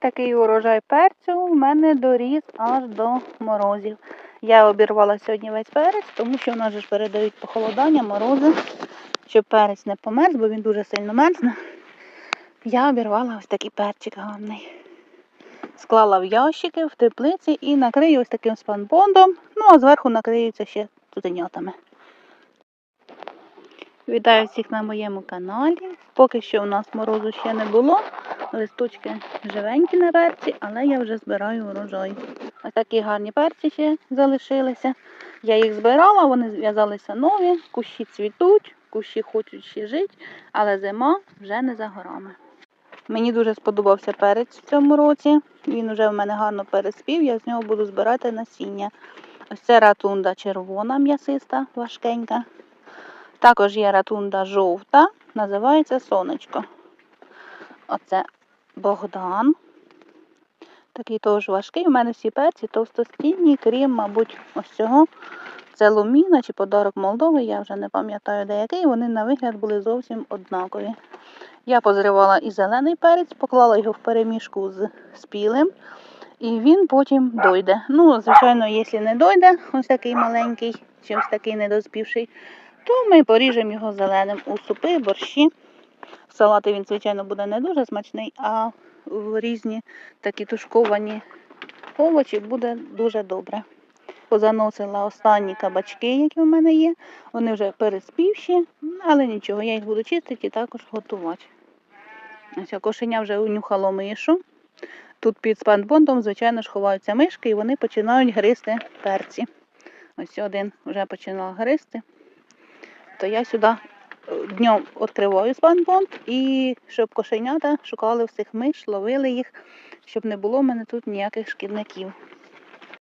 такий урожай перцю у мене доріс аж до морозів. Я обірвала сьогодні весь перець, тому що в нас же передають похолодання, морози, щоб перець не померз, бо він дуже сильно мерзне. Я обірвала ось такий перчик гарний. Склала в ящики, в теплиці і накрию ось таким спанбондом, ну а зверху накриються ще цуценятами. Вітаю всіх на моєму каналі. Поки що у нас морозу ще не було. Листочки живенькі на перці, але я вже збираю урожай. Ось такі гарні перці ще залишилися. Я їх збирала, вони зв'язалися нові, кущі цвітуть, кущі хочуть ще жити, але зима вже не за горами. Мені дуже сподобався перець в цьому році. Він вже в мене гарно переспів, я з нього буду збирати насіння. Ось це ратунда червона, м'ясиста, важкенька. Також є ратунда жовта, називається сонечко. Оце Богдан. Такий теж важкий. У мене всі перці товстостінні, крім, мабуть, ось цього. Це луміна чи подарок Молдови, я вже не пам'ятаю деякий. Вони на вигляд були зовсім однакові. Я позривала і зелений перець, поклала його в перемішку з спілим, і він потім дойде. Ну, звичайно, якщо не дойде, ось такий маленький, чи ось такий недоспівший, то ми поріжемо його зеленим у супи, борщі. В салати він, звичайно, буде не дуже смачний, а в різні такі тушковані овочі буде дуже добре. Позаносила останні кабачки, які в мене є. Вони вже переспівші, але нічого, я їх буду чистити і також готувати. Ось кошеня вже унюхало мишу. Тут під спанбондом, звичайно ховаються мишки і вони починають гризти перці. Ось один вже починав гризти. То я сюди е, днем відкриваю спанбонд і щоб кошенята шукали всіх миш, ловили їх, щоб не було в мене тут ніяких шкідників.